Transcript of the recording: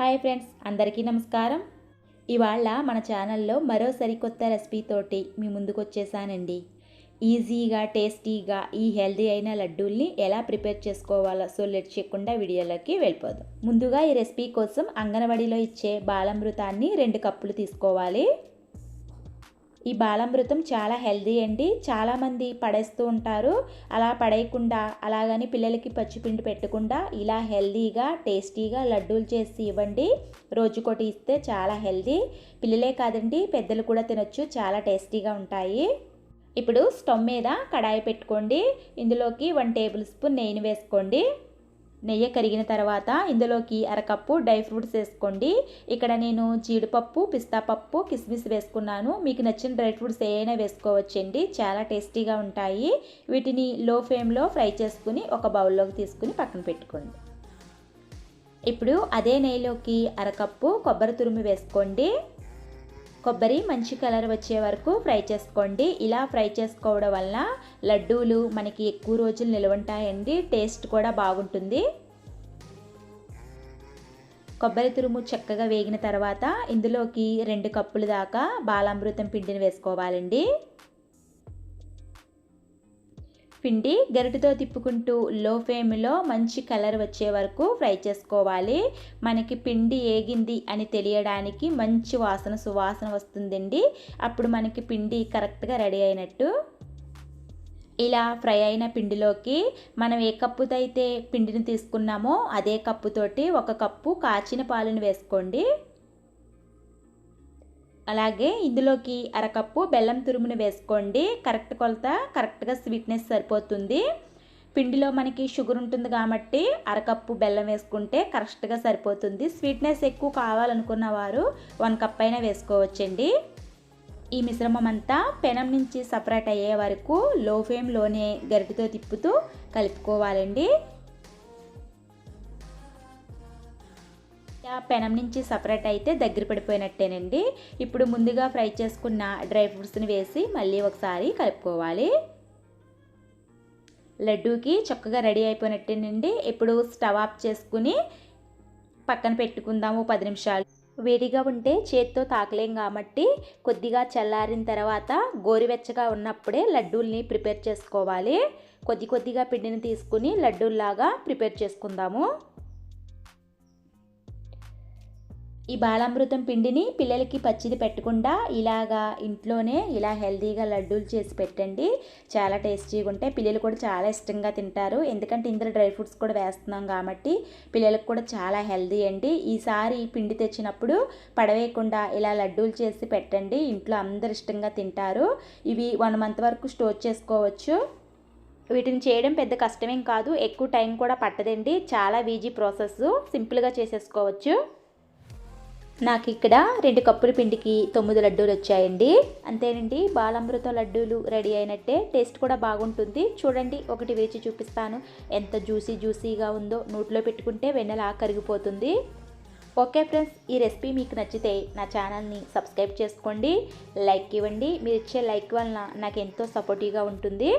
Hi friends అందరికీ నమస్కారం. ఇవాళ మన ఛానల్లో మరో సరికొత్త రెసిపీతోటి మీ ముందుకు వచ్చేసానండి ఈజీగా టేస్టీగా ఈ హెల్దీ అయిన లడ్డూల్ని ఎలా ప్రిపేర్ చేసుకోవాలో సో లెట్ చేయకుండా వీడియోలోకి వెళ్ళిపోదాం. ముందుగా ఈ రెసిపీ కోసం అంగన్వాడీలో ఇచ్చే బాలామృతాన్ని రెండు కప్పులు తీసుకోవాలి. ఈ బాలామృతం చాలా హెల్దీ అండి. చాలామంది పడేస్తూ ఉంటారు. అలా పడేయకుండా అలాగని పిల్లలకి పచ్చిపిండి పెట్టకుండా ఇలా హెల్దీగా టేస్టీగా లడ్డూలు చేసి ఇవ్వండి. రోజుకోటి ఇస్తే చాలా హెల్దీ. పిల్లలే కాదండి పెద్దలు కూడా తినొచ్చు. చాలా టేస్టీగా ఉంటాయి. ఇప్పుడు స్టవ్ మీద కడాయి పెట్టుకోండి. ఇందులోకి వన్ టేబుల్ స్పూన్ నెయ్యిని వేసుకోండి. నెయ్యి కరిగిన తర్వాత ఇందులోకి అరకప్పు డ్రై ఫ్రూట్స్ వేసుకోండి. ఇక్కడ నేను జీడిపప్పు పిస్తా పప్పు కిస్మిస్ వేసుకున్నాను. మీకు నచ్చిన డ్రై ఫ్రూట్స్ ఏమైనా వేసుకోవచ్చండి. చాలా టేస్టీగా ఉంటాయి. వీటిని లో ఫ్లేమ్లో ఫ్రై చేసుకుని ఒక బౌల్లోకి తీసుకుని పక్కన పెట్టుకోండి. ఇప్పుడు అదే నెయ్యిలోకి అరకప్పు కొబ్బరి తురుము వేసుకోండి. కొబ్బరి మంచి కలర్ వచ్చే వరకు ఫ్రై చేసుకోండి. ఇలా ఫ్రై చేసుకోవడం వల్ల లడ్డూలు మనకి ఎక్కువ రోజులు నిలవంటాయండి. టేస్ట్ కూడా బాగుంటుంది. కొబ్బరి తురుము చక్కగా వేగిన తర్వాత ఇందులోకి రెండు కప్పులు దాకా బాలామృతం పిండిని వేసుకోవాలండి. పిండి గరిటతో తిప్పుకుంటూ లో ఫ్లేమ్లో మంచి కలర్ వచ్చే వరకు ఫ్రై చేసుకోవాలి. మనకి పిండి ఏగింది అని తెలియడానికి మంచి వాసన సువాసన వస్తుందండి. అప్పుడు మనకి పిండి కరెక్ట్గా రెడీ అయినట్టు. ఇలా ఫ్రై అయిన పిండిలోకి మనం ఏ కప్పుతో అయితే పిండిని తీసుకున్నామో అదే కప్పుతోటి ఒక కప్పు కాచిన పాలను వేసుకోండి. అలాగే ఇందులోకి అరకప్పు బెల్లం తురుమును వేసుకోండి. కరెక్ట్ కొలత కరెక్ట్గా స్వీట్నెస్ సరిపోతుంది. పిండిలో మనకి షుగర్ ఉంటుంది కాబట్టి అరకప్పు బెల్లం వేసుకుంటే కరెక్ట్గా సరిపోతుంది. స్వీట్నెస్ ఎక్కువ కావాలనుకున్న వారు వన్ కప్ అయినా వేసుకోవచ్చండి. ఈ మిశ్రమం అంతా పెనం నుంచి సపరేట్ అయ్యే వరకు లో ఫ్లేమ్లోనే గరిటతో తిప్పుతూ కలుపుకోవాలండి. పెనం నుంచి సపరేట్ అయితే దగ్గర పడిపోయినట్టేనండి. ఇప్పుడు ముందుగా ఫ్రై చేసుకున్న డ్రై ఫ్రూట్స్ని వేసి మళ్ళీ ఒకసారి కలుపుకోవాలి. లడ్డూకి చక్కగా రెడీ అయిపోయినట్టేనండి. ఇప్పుడు స్టవ్ ఆఫ్ చేసుకుని పక్కన పెట్టుకుందాము పది నిమిషాలు. వేడిగా ఉంటే చేత్తో తాకలేం కాబట్టి కొద్దిగా చల్లారిన తర్వాత గోరువెచ్చగా ఉన్నప్పుడే లడ్డూల్ని ప్రిపేర్ చేసుకోవాలి. కొద్ది కొద్దిగా పిండిని తీసుకుని లడ్డూల్లాగా ప్రిపేర్ చేసుకుందాము. ఈ బాలామృతం పిండిని పిల్లలకి పచ్చిది పెట్టకుండా ఇలాగా ఇంట్లోనే ఇలా హెల్తీగా లడ్డూలు చేసి పెట్టండి. చాలా టేస్టీగా ఉంటాయి. పిల్లలు కూడా చాలా ఇష్టంగా తింటారు. ఎందుకంటే ఇందులో డ్రై ఫ్రూట్స్ కూడా వేస్తున్నాం కాబట్టి పిల్లలకు కూడా చాలా హెల్దీ అండి. ఈసారి పిండి తెచ్చినప్పుడు పడవేయకుండా ఇలా లడ్డూలు చేసి పెట్టండి. ఇంట్లో అందరు ఇష్టంగా తింటారు. ఇవి వన్ మంత్ వరకు స్టోర్ చేసుకోవచ్చు. వీటిని చేయడం పెద్ద కష్టమేం కాదు. ఎక్కువ టైం కూడా పట్టదండి. చాలా ఈజీ ప్రాసెస్ సింపుల్గా చేసేసుకోవచ్చు. నాకు ఇక్కడ రెండు కప్పుల పిండికి తొమ్మిది లడ్డూలు వచ్చాయండి. అంతేనండి బాలామృతం లడ్డూలు రెడీ అయినట్టే టేస్ట్ కూడా బాగుంటుంది. చూడండి ఒకటి వేచి చూపిస్తాను. ఎంత జ్యూసీ జ్యూసీగా ఉందో నోట్లో పెట్టుకుంటే వెన్నెలా కరిగిపోతుంది. ఓకే ఫ్రెండ్స్ ఈ రెసిపీ మీకు నచ్చితే నా ఛానల్ని సబ్స్క్రైబ్ చేసుకోండి. లైక్ ఇవ్వండి. మీరు ఇచ్చే లైక్ వలన నాకు ఎంతో సపోర్టివ్గా ఉంటుంది.